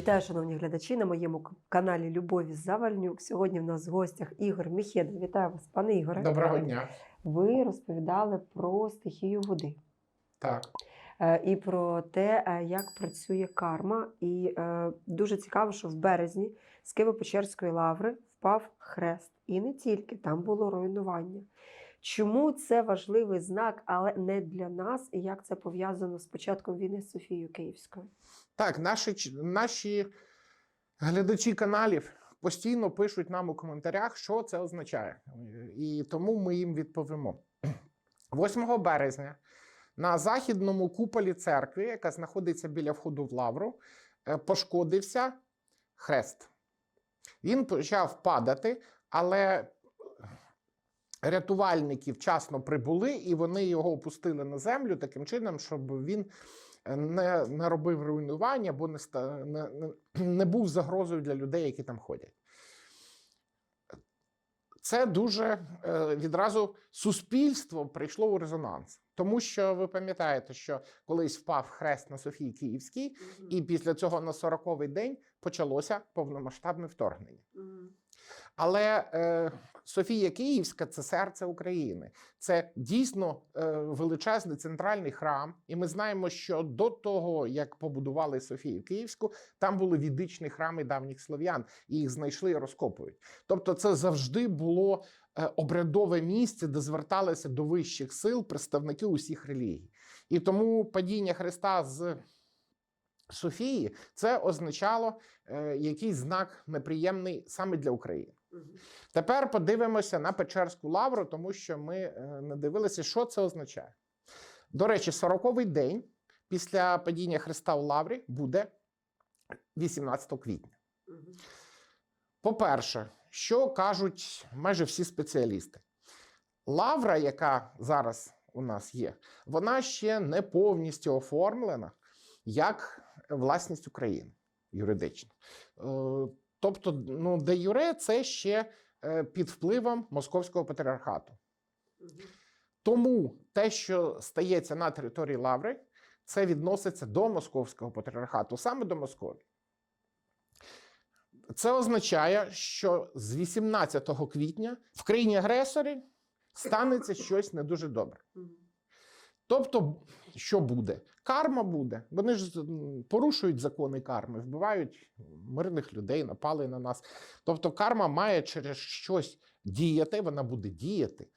Вітаю, шановні глядачі, на моєму каналі Любові Завальнюк. Сьогодні в нас в гостях Ігор Міхеда. Вітаю вас, пане Ігоре. Доброго дня. Ви розповідали про стихію води Так. е, і про те, е, як працює карма. І е, дуже цікаво, що в березні з Києво-Печерської лаври впав хрест. І не тільки там було руйнування. Чому це важливий знак, але не для нас, і як це пов'язано з початком війни з Софією Київською? Так, наші, наші глядачі каналів постійно пишуть нам у коментарях, що це означає. І тому ми їм відповімо. 8 березня на західному куполі церкви, яка знаходиться біля входу в лавру, е, пошкодився хрест. Він почав падати, але рятувальники вчасно прибули і вони його опустили на землю таким чином, щоб він не, не робив руйнування або не, не, не, був загрозою для людей, які там ходять. Це дуже е, відразу суспільство прийшло у резонанс. Тому що ви пам'ятаєте, що колись впав хрест на Софії Київській, і після цього на 40-й день почалося повномасштабне вторгнення. Але е, Софія Київська це серце України. Це дійсно е, величезний центральний храм. І ми знаємо, що до того, як побудували Софію Київську, там були відичні храми давніх слов'ян, і їх знайшли і розкопують. Тобто, це завжди було е, обрядове місце, де зверталися до вищих сил представники усіх релігій. І тому падіння Христа з Софії це означало е, якийсь знак неприємний саме для України. Тепер подивимося на Печерську лавру, тому що ми е, не дивилися, що це означає. До речі, 40-й день після падіння Христа у лаврі буде 18 квітня. По-перше, що кажуть майже всі спеціалісти? Лавра, яка зараз у нас є, вона ще не повністю оформлена як власність України юридично. Тобто, ну, де юре це ще е, під впливом московського патріархату. Тому те, що стається на території Лаври, це відноситься до московського патріархату, саме до Московії. Це означає, що з 18 квітня в країні агресорі станеться щось не дуже добре. Тобто, що буде? Карма буде. Вони ж порушують закони карми, вбивають мирних людей, напали на нас. Тобто, карма має через щось діяти, вона буде діяти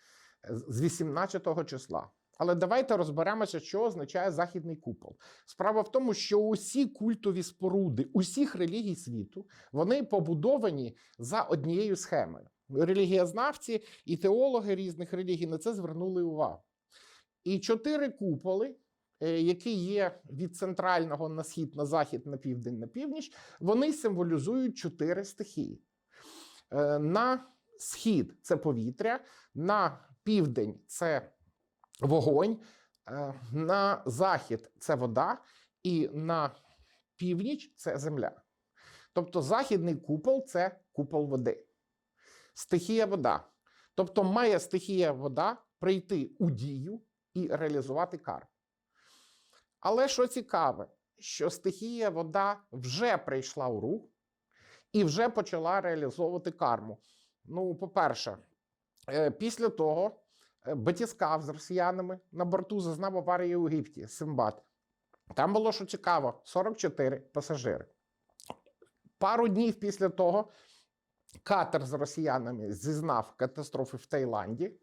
е, з 18 числа. Але давайте розберемося, що означає західний купол. Справа в тому, що усі культові споруди усіх релігій світу вони побудовані за однією схемою. Релігієзнавці і теологи різних релігій на це звернули увагу. І чотири куполи, які є від центрального на схід, на захід, на південь, на північ, вони символізують чотири стихії. Е, На схід це повітря, на південь це вогонь, е, на захід це вода, і на північ це земля. Тобто західний купол це купол води. Стихія вода. Тобто має стихія вода прийти у дію і реалізувати карму. Але що цікаве, що стихія вода вже прийшла у рух і вже почала реалізовувати карму. Ну, по-перше, е, після того е, батіскав з росіянами на борту зазнав аварії у Єгипті, Симбат. Там було що цікаво: 44 пасажири. Пару днів після того катер з росіянами зізнав катастрофи в Таїланді.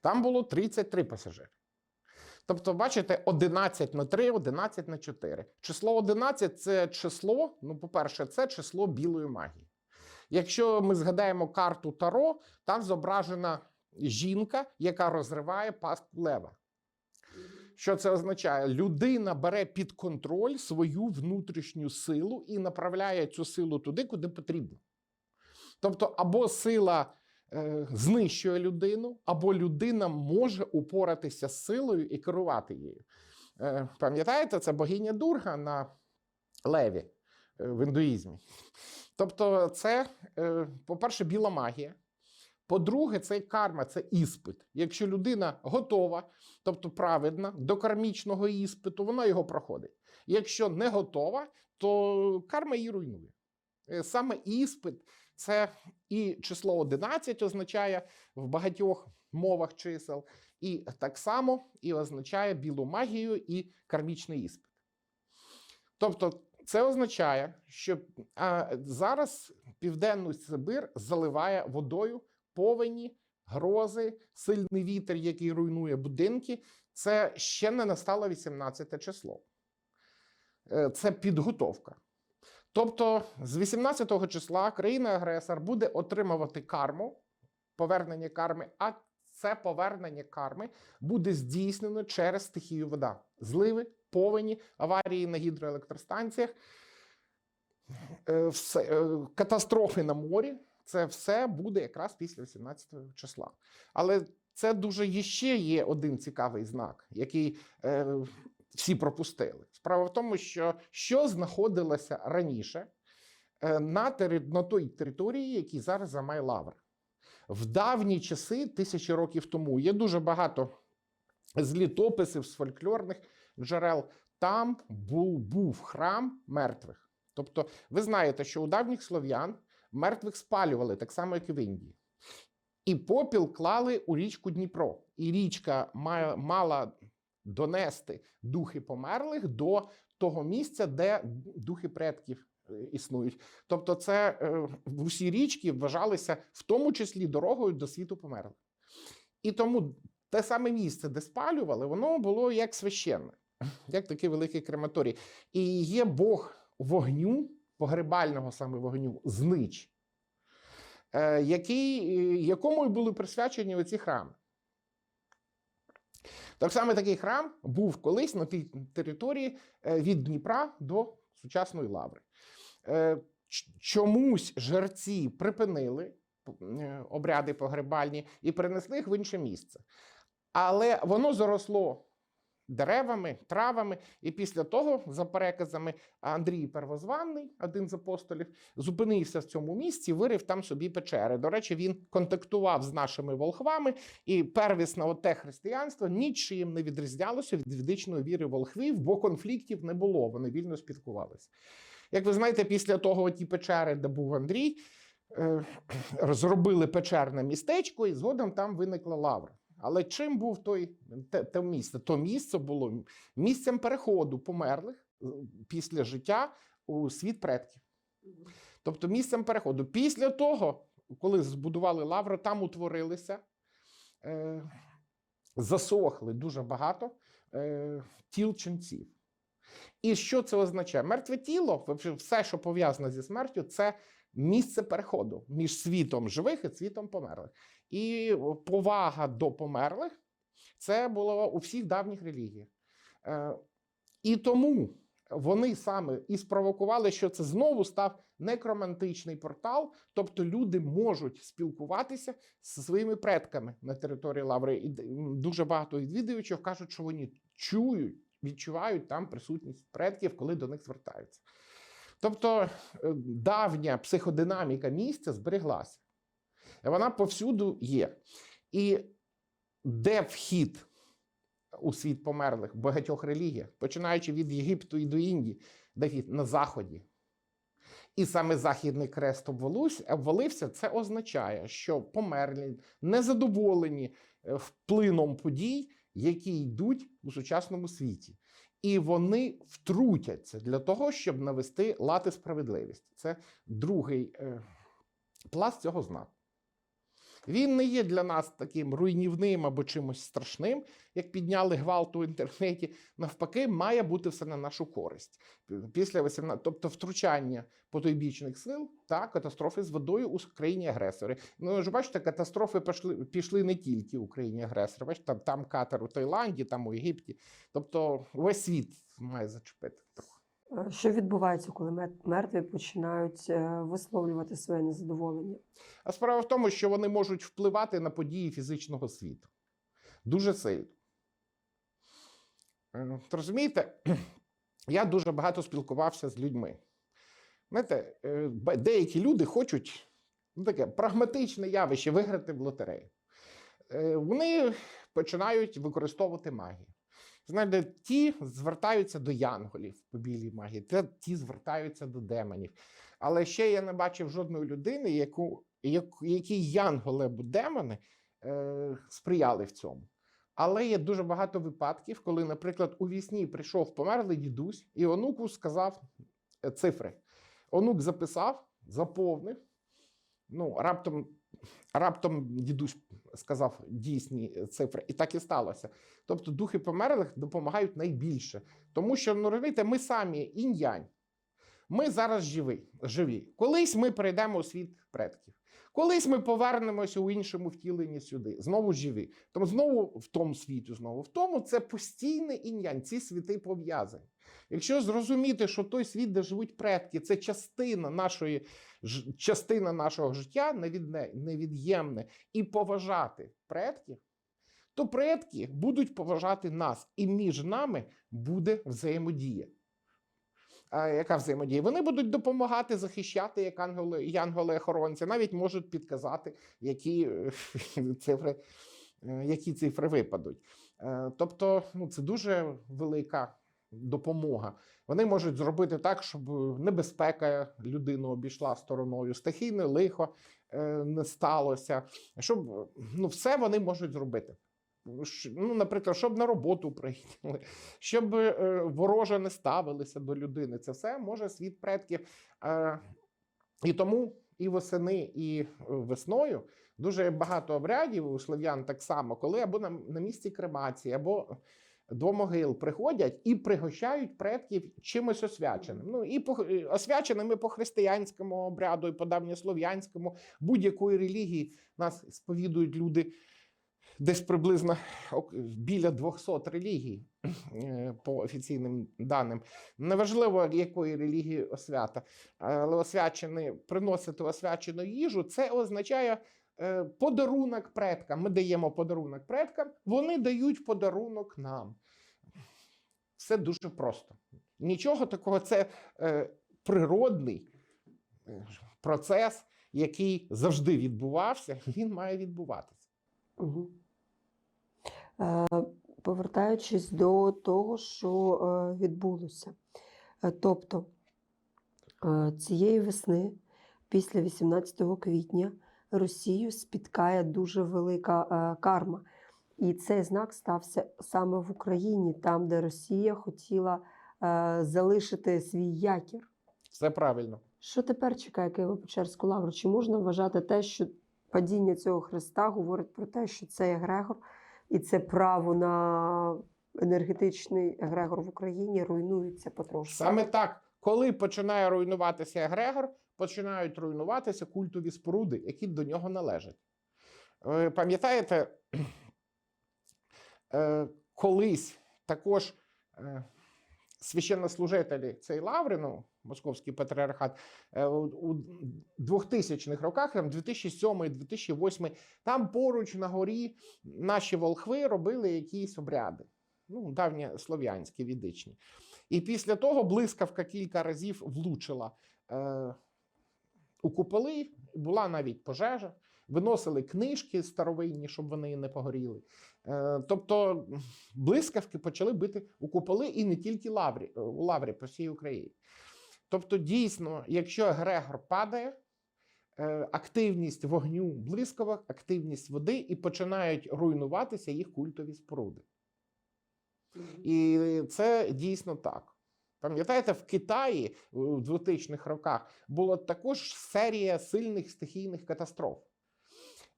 Там було 33 пасажири. Тобто, бачите, 11 на 3, 11 на 4. Число 11 це число, ну, по-перше, це число білої магії. Якщо ми згадаємо карту Таро, там зображена жінка, яка розриває пастку лева. Що це означає? Людина бере під контроль свою внутрішню силу і направляє цю силу туди, куди потрібно. Тобто, або сила е, знищує людину, або людина може упоратися з силою і керувати її. Е, пам'ятаєте, це богиня Дурга на леві е, в індуїзмі. Тобто, це, по-перше, біла магія. По-друге, це карма, це іспит. Якщо людина готова, тобто праведна до кармічного іспиту, вона його проходить. Якщо не готова, то карма її руйнує. Саме іспит це і число 11 означає в багатьох мовах чисел, і так само і означає білу магію і кармічний іспит. Тобто, це означає, що а, зараз південну Сибир заливає водою повені, грози, сильний вітер, який руйнує будинки. Це ще не настало 18 число. Е, Це підготовка. Тобто, з 18 числа країна-агресор буде отримувати карму, повернення карми, а це повернення карми буде здійснено через стихію вода, зливи, повені, аварії на гідроелектростанціях, е, все, е, катастрофи на морі. Це все буде якраз після 18 числа. Але це дуже ще є один цікавий знак, який е, всі пропустили. Справа в тому, що що знаходилося раніше е, на, тери, на той території, які зараз займає Лавр. В давні часи, тисячі років тому, є дуже багато з літописів, з фольклорних джерел. Там був, був храм мертвих. Тобто, ви знаєте, що у давніх слов'ян мертвих спалювали так само, як і в Індії. І попіл клали у річку Дніпро. І річка мала донести духи померлих до того місця, де духи предків е, існують. Тобто, це е, в усі річки вважалися в тому числі дорогою до світу померлих. І тому те саме місце, де спалювали, воно було як священне, як такий великий крематорій. І є Бог вогню, погребального саме вогню, знич, е, який, якому й були присвячені оці храми. Так само такий храм був колись на тій території е, від Дніпра до сучасної лаври. Е, Чомусь жерці припинили е, обряди погребальні і перенесли їх в інше місце. Але воно заросло деревами, травами, і після того, за переказами, Андрій Первозванний, один з апостолів, зупинився в цьому місці, вирив там собі печери. До речі, він контактував з нашими волхвами, і первісне оте християнство нічим не відрізнялося від ведичної віри волхвів, бо конфліктів не було. Вони вільно спілкувалися. Як ви знаєте, після того ті печери, де був Андрій, е, зробили печерне містечко, і згодом там виникла лавра. Але чим був той те, те місце? То місце було місцем переходу померлих після життя у світ предків. Тобто місцем переходу. Після того, коли збудували лавру, там утворилися, е, засохли дуже багато е, тіл ченців. І що це означає? Мертве тіло, все, що пов'язано зі смертю, це місце переходу між світом живих і світом померлих. І повага до померлих це було у всіх давніх релігіях. Е, І тому вони саме і спровокували, що це знову став некромантичний портал, тобто люди можуть спілкуватися зі своїми предками на території Лаври. І дуже багато відвідувачів кажуть, що вони чують, відчувають там присутність предків, коли до них звертаються. Тобто е, давня психодинаміка місця збереглася. Вона повсюду є. І де вхід у світ померлих в багатьох релігіях, починаючи від Єгипту і до Індії, де вхід на заході. І саме Західний крест обвалився, обвалився, це означає, що померлі незадоволені е, вплином подій, які йдуть у сучасному світі. І вони втрутяться для того, щоб навести лад і справедливість. Це другий е, пласт цього знаку. Він не є для нас таким руйнівним або чимось страшним, як підняли гвалт у інтернеті. Навпаки, має бути все на нашу користь. Після 18, тобто втручання потойбічних сил та катастрофи з водою у країні агресори. Ну ж бачите, катастрофи пішли, пішли не тільки у країні агресори. Бачите, там, там катер у Таїланді, там у Єгипті. Тобто весь світ має зачепити трохи. Що відбувається, коли мертві починають е, висловлювати своє незадоволення? А справа в тому, що вони можуть впливати на події фізичного світу. Дуже сильно. Е, Розумієте, я дуже багато спілкувався з людьми. Знаєте, е, деякі люди хочуть ну, таке прагматичне явище виграти в лотерею. Вони починають використовувати магію. Знаєте, ті звертаються до янголів по білій магії, ті звертаються до демонів. Але ще я не бачив жодної людини, яку, якій янголи або демони е, сприяли в цьому. Але є дуже багато випадків, коли, наприклад, у вісні прийшов померлий дідусь, і онуку сказав е, цифри. Онук записав, заповнив. Ну, раптом, раптом дідусь сказав дійсні е, цифри, і так і сталося. Тобто духи померлих допомагають найбільше, тому що ну, розумієте, ми самі інь-янь. Ми зараз живі, живі. Колись ми перейдемо у світ предків. Колись ми повернемося у іншому втіленні сюди, знову живі. Тому знову в тому світі, знову в тому це постійний інь-янь, ці світи пов'язані. Якщо зрозуміти, що той світ, де живуть предки, це частина нашої частина нашого життя, невід'ємне, і поважати предків, то предки будуть поважати нас, і між нами буде взаємодія. А яка взаємодія? Вони будуть допомагати захищати як ангели, янголи-охоронці, навіть можуть підказати, які е, цифри, е, які цифри випадуть. Е, Тобто, ну, це дуже велика допомога. Вони можуть зробити так, щоб небезпека людину обійшла стороною, стихійне лихо е, не сталося. Щоб ну, все вони можуть зробити. Ну, наприклад, щоб на роботу прийняли, щоб е, вороже не ставилися до людини. Це все може світ предків. Е, і тому і восени, і е, весною дуже багато обрядів у слов'ян так само, коли або на, на місці кремації, або до могил приходять і пригощають предків чимось освяченим. Ну і по е, освяченими по християнському обряду, і по давньослов'янському, будь-якої релігії нас сповідують люди. Десь приблизно біля 200 релігій е, по офіційним даним. Неважливо, якої релігії освята, але освячений, приносити освячену їжу, це означає подарунок предкам. Ми даємо подарунок предкам, вони дають подарунок нам. Все дуже просто. Нічого такого, це е, природний е, процес, який завжди відбувався, він має відбуватися. Угу. Е, повертаючись до того, що е, відбулося. Е, тобто е, цієї весни, після 18 квітня, Росію спіткає дуже велика е, карма. І цей знак стався саме в Україні, там, де Росія хотіла е, залишити свій якір. Все правильно. Що тепер чекає Києво-Печерську лавру? Чи можна вважати те, що падіння цього хреста говорить про те, що цей егрегор і це право на енергетичний егрегор в Україні руйнується потрошку? Саме так, коли починає руйнуватися егрегор, починають руйнуватися культові споруди, які до нього належать. Ви пам'ятаєте, е, колись також е, священнослужителі цієї лаври, ну, Московський патріархат, е, у у 2000-х роках, там 2007-2008, там поруч на горі наші волхви робили якісь обряди. Ну, давні слов'янські, відичні. І після того блискавка кілька разів влучила е, у куполи, була навіть пожежа, виносили книжки старовинні, щоб вони не погоріли. Е, тобто блискавки почали бити у куполи і не тільки лаврі, е, у лаврі по всій Україні. Тобто, дійсно, якщо егрегор падає, е, активність вогню блискавок, активність води, і починають руйнуватися їх культові споруди. І це дійсно так. Пам'ятаєте, в Китаї у 2000-х роках була також серія сильних стихійних катастроф.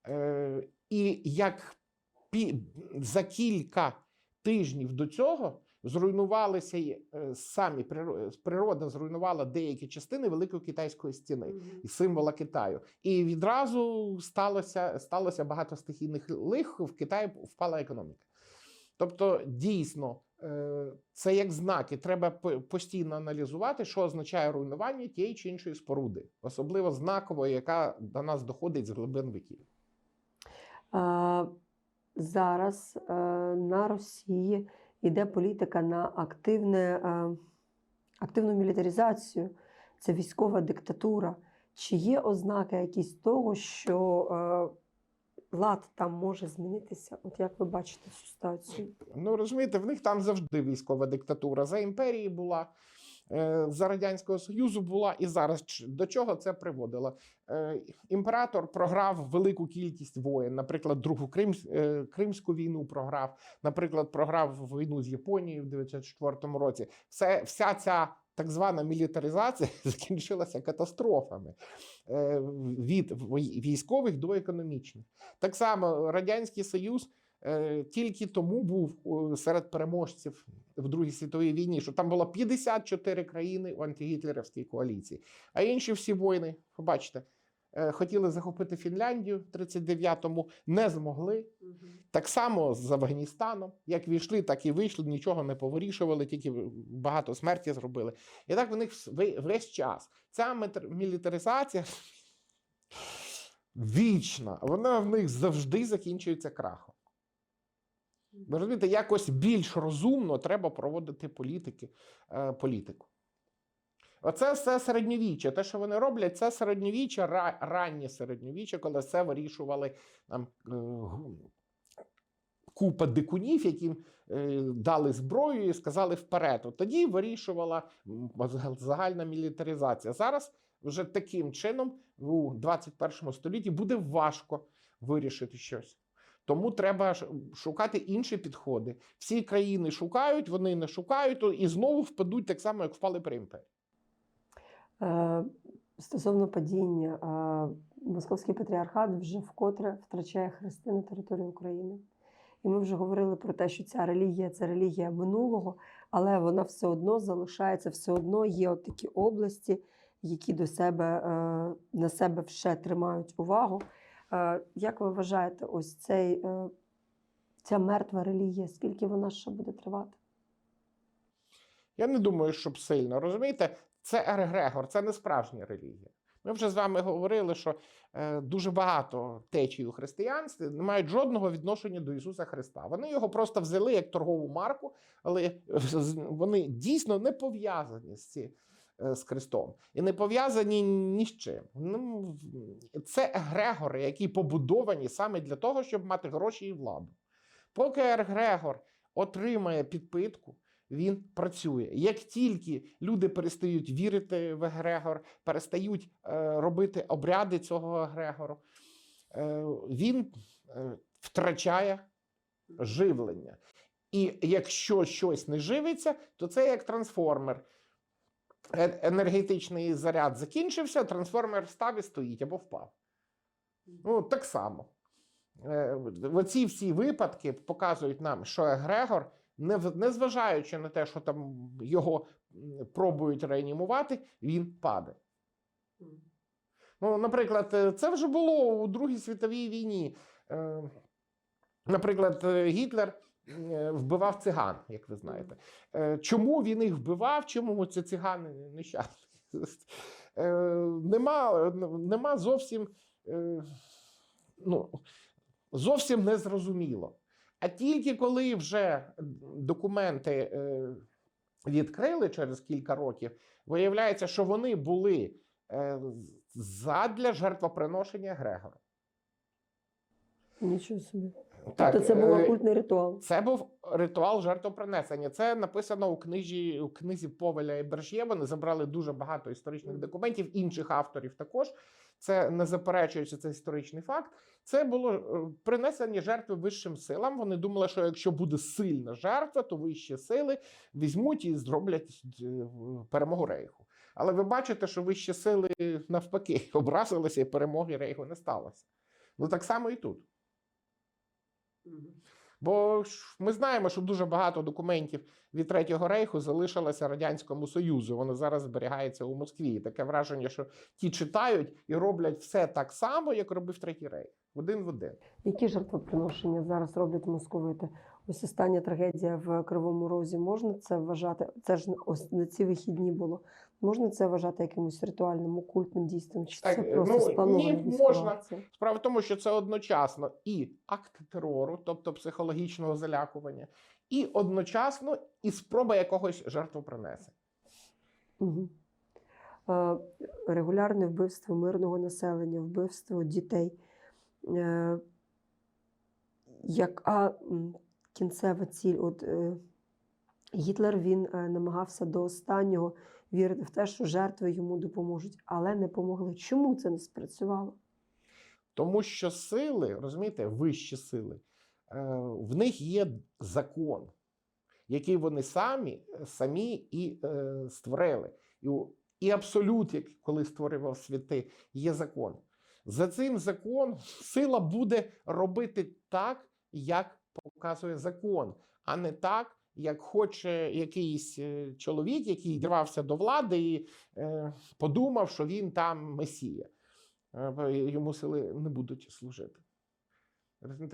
Е, і як пі- за кілька тижнів до цього зруйнувалися е, самі природа зруйнувала деякі частини Великої китайської стіни і символа Китаю. І відразу сталося, сталося багато стихійних лих, в Китаї впала економіка. Тобто, дійсно, е, це як знаки. Треба постійно аналізувати, що означає руйнування тієї чи іншої споруди, особливо знакової, яка до нас доходить з глибин віків. Зараз е, на Росії йде політика на активне, е, активну мілітаризацію. Це військова диктатура. Чи є ознаки якісь того, що е, лад там може змінитися? От як ви бачите цю ситуацію? Ну розумієте, в них там завжди військова диктатура. За імперії була, е, за Радянського Союзу була і зараз. До чого це приводило? Е, Імператор програв велику кількість воєн. Наприклад, Другу Кримс, е, Кримську війну програв, наприклад, програв війну з Японією в 94 році. Все, вся ця так звана мілітаризація закінчилася катастрофами е, від військових до економічних. Так само Радянський Союз е, тільки тому був серед переможців в Другій світовій війні, що там було 54 країни у антигітлерівській коаліції. А інші всі воїни, побачите, хотіли захопити Фінляндію в 39-му, не змогли. Так само з Афганістаном, як війшли, так і вийшли, нічого не повирішували, тільки багато смерті зробили. І так в них весь час. Ця мілітаризація вічна, вона в них завжди закінчується крахом. Ви розумієте, якось більш розумно треба проводити політики, е, політику. Оце все середньовіччя. Те, що вони роблять, це середньовіччя, раннє середньовіччя, коли все вирішували там, е, купа дикунів, яким е, дали зброю і сказали вперед. От тоді вирішувала загальна мілітаризація. Зараз вже таким чином у 21 столітті буде важко вирішити щось. Тому треба шукати інші підходи. Всі країни шукають, вони не шукають і знову впадуть так само, як впали при імперії. Е, Стосовно падіння, Московський патріархат вже вкотре втрачає хрести на території України. І ми вже говорили про те, що ця релігія це релігія минулого, але вона все одно залишається, все одно є от такі області, які до себе е, на себе ще тримають увагу. Е, Як ви вважаєте, ось цей, е, ця мертва релігія, скільки вона ще буде тривати? Я не думаю, щоб сильно. Розумієте, це Ергрегор, це не справжня релігія. Ми вже з вами говорили, що е, дуже багато течій у християнстві не мають жодного відношення до Ісуса Христа. Вони його просто взяли як торгову марку, але е, вони дійсно не пов'язані з ці. е, З Христом і не пов'язані ні з чим. Ну, це егрегори, які побудовані саме для того, щоб мати гроші і владу. Поки Егрегор отримає підпитку, він працює. Як тільки люди перестають вірити в Егрегор, перестають е, робити обряди цього Егрегору, е, він е, втрачає живлення. І якщо щось не живиться, то це як трансформер. Енергетичний заряд закінчився, трансформер встав і стоїть або впав. Ну, так само. Оці всі випадки показують нам, що Егрегор, незважаючи на те, що там його пробують реанімувати, він падає. Ну, наприклад, е, це вже було у Другій світовій війні. Е, Наприклад, е, Гітлер вбивав циган, як ви знаєте. Чому він їх вбивав? Чому ці цигани нещасні? Нема, нема зовсім, ну, зовсім не зрозуміло. А тільки коли вже документи е, відкрили через кілька років, виявляється, що вони були е, задля жертвоприношення Грегора. Нічого собі. Так, тобто це був е, окультний ритуал. Це був ритуал жертвопринесення. Це написано у книжі у книзі Повеля і Бержє. Вони забрали дуже багато історичних документів, інших авторів також. Це не заперечуючи це історичний факт. Це було е, принесення жертви вищим силам. Вони думали, що якщо буде сильна жертва, то вищі сили візьмуть і зроблять е, перемогу рейху. Але ви бачите, що вищі сили навпаки образилися, і перемоги рейху не сталося. Ну так само і тут. Бо ми знаємо, що дуже багато документів від Третього рейху залишилося Радянському Союзу. Воно зараз зберігається у Москві. І таке враження, що ті читають і роблять все так само, як робив Третій рейх. Один в один. Які жертвоприношення зараз роблять московити? Ось остання трагедія в Кривому Розі. Можна це вважати? Це ж ось на ці вихідні було. Можна це вважати якимось ритуальним окультним дійством? Чи це е, просто ну, ні, можна. Справа в тому, що це одночасно і акт терору, тобто психологічного залякування, і одночасно і спроба якогось жертвопринесення. Угу. е, регулярне вбивство мирного населення, вбивство дітей. Е, Яка кінцева ціль? От, е, Гітлер він е, намагався до останнього вірити в те, що жертви йому допоможуть, але не помогли. Чому це не спрацювало? Тому що сили, розумієте, вищі сили, е, в них є закон, який вони самі, самі і е, створили. І, і абсолют, як коли створював світи, є закон. За цим законом сила буде робити так, як показує закон, а не так, як хоче якийсь е, чоловік, який дірвався до влади і е, подумав, що він там месія. Е, йому сили не будуть служити.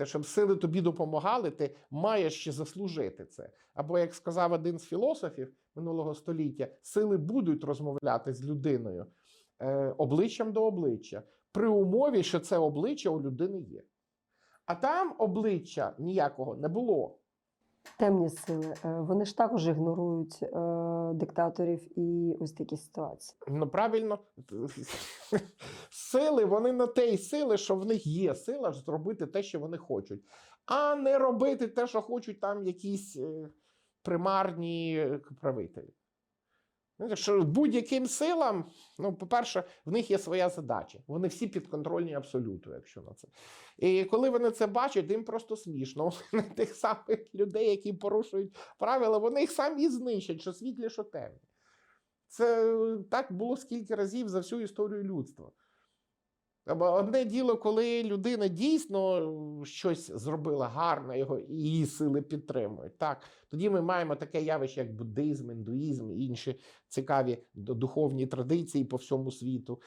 Щоб сили тобі допомагали, ти маєш ще заслужити це. Або, як сказав один з філософів минулого століття, сили будуть розмовляти з людиною обличчям до обличчя, при умові, що це обличчя у людини є. А там обличчя ніякого не було. Темні сили. е, Вони ж також ігнорують е, диктаторів і ось такі ситуації. Ну, правильно, сили, вони на те й сили, що в них є сила зробити те, що вони хочуть, а не робити те, що хочуть там якісь е, примарні е, Знаєте, що будь-яким силам, ну, по-перше, в них є своя задача. Вони всі підконтрольні абсолюту, якщо на це. І коли вони це бачать, їм просто смішно. Вони тих самих людей, які порушують правила, вони їх самі знищать, що світлі, що темні. Це е, так було скільки разів за всю історію людства. Одне діло, коли людина дійсно щось зробила гарне, його її сили підтримують. Так, тоді ми маємо таке явище, як буддизм, індуїзм і інші цікаві духовні традиції по всьому світу,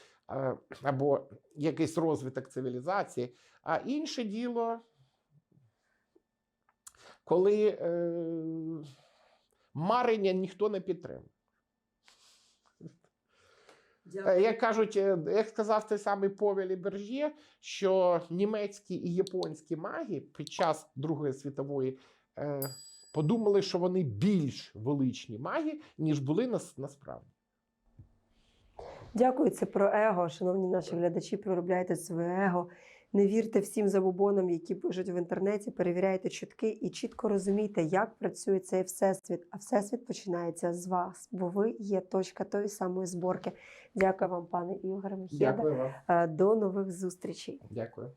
або якийсь розвиток цивілізації. А інше діло, коли е, марення ніхто не підтримує. Як кажуть, е, як сказав той самий Повелі Бержє, що німецькі і японські маги під час Другої світової е, подумали, що вони більш величні маги, ніж були нас, насправді. Дякую, це про его. Шановні наші глядачі, проробляйте своє его. Не вірте всім забобонам, які пишуть в інтернеті, перевіряйте чутки і чітко розумійте, як працює цей всесвіт. А всесвіт починається з вас, бо ви є точка тої самої зборки. Дякую вам, пане Ігоре Мехеда. Дякую вам. Е, До нових зустрічей. Дякую.